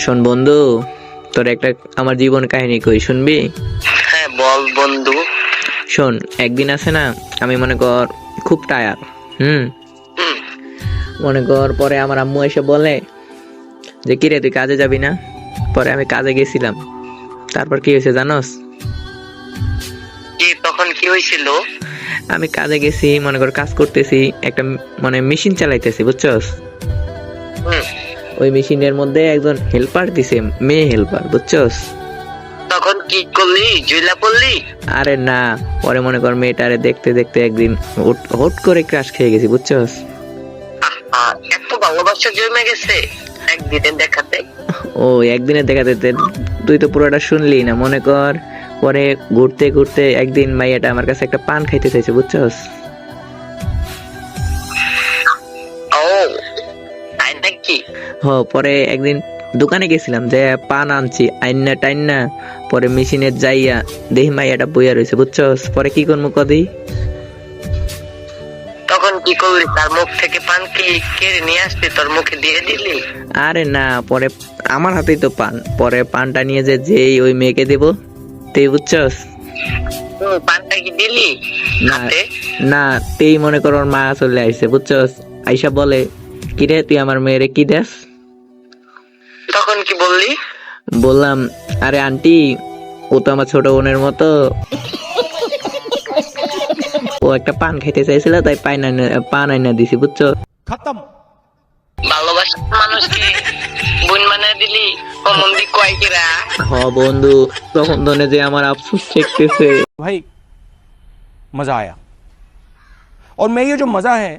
শোন বন্ধু তোর একটা আমার জীবন কাহিনী কই শুনবি? হ্যাঁ বল বন্ধু। শোন একদিন আছে না আমি মনে কর খুব টায়ার হুম। মনে কর পরে আমার আম্মু এসে বলে যে কিরে তুই কাজে যাবি না? পরে আমি কাজে গেছিলাম। তারপর কি হয়েছে জানোস? কি তখন কি হয়েছিল? আমি কাজে গেছি মনে কর কাজ করতেছি একটা মানে মেশিন চালাইতেছি বুঝছস? হুম। ওই মেশিনের মধ্যে একজন হেল্পার দিছে মেয়ে হেল্পার বুঝছস? তখন কি করলি? জুইলা পড়লি? আরে না পরে মনে কর মেয়েটারে দেখতে দেখতে একদিন হুট- করে ক্রাশ খেয়ে গেছি বুঝছস? আহা, এত ভালোবাসা জমে গেছে। একদিনে দেখাতে। ও একদিনে দেখা যেতে তুই তো পুরোটা শুনলি না মনে কর পরে ঘুরতে ঘুরতে একদিন মাইয়াটা আমার কাছে একটা পান খাইতে চাইছে বুঝছস? নাকি হ পরে একদিন দোকানে গেছিলাম যে পান আনছি আইনা টাইনা পরে মেশিনে যাইয়া দেখি মাইয়াটা বইয়া রয়েছে বুঝছস? পরে কি করব কদি? তখন কি করলি? তার মুখ থেকে পান কি কেড়ে নিয়ে আসলি? তোর মুখে দিয়ে দিলি? আরে না পরে আমার হাতেই তো পান। পরে পানটা নিয়ে যে যেই ওই মেয়েকে দেবো তুই বুঝছস? পানটা কি দিলি? না না তেই মনে কর মা চলে আইছে বুঝছস? আইসা বলে। কিরে তুই আমার মেয়েরে কি দেস তখন কি বললি বললাম আরে আন্টি ও তো আমার ছোট বোনের মতো ও একটা পান খাইতে চাইছিল তাই পান আইনা পান আইনা দিছি বুঝছো खत्म ভালোবাসা মানুষকে বোন মানে দিলি অমন দি কয় কিরা হ বন্ধু তখন ধনে যে আমার আফসোস ঠেকতেছে भाई मजा आया और मैं ये जो मजा है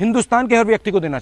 हिंदुस्तान के हर व्यक्ति को देना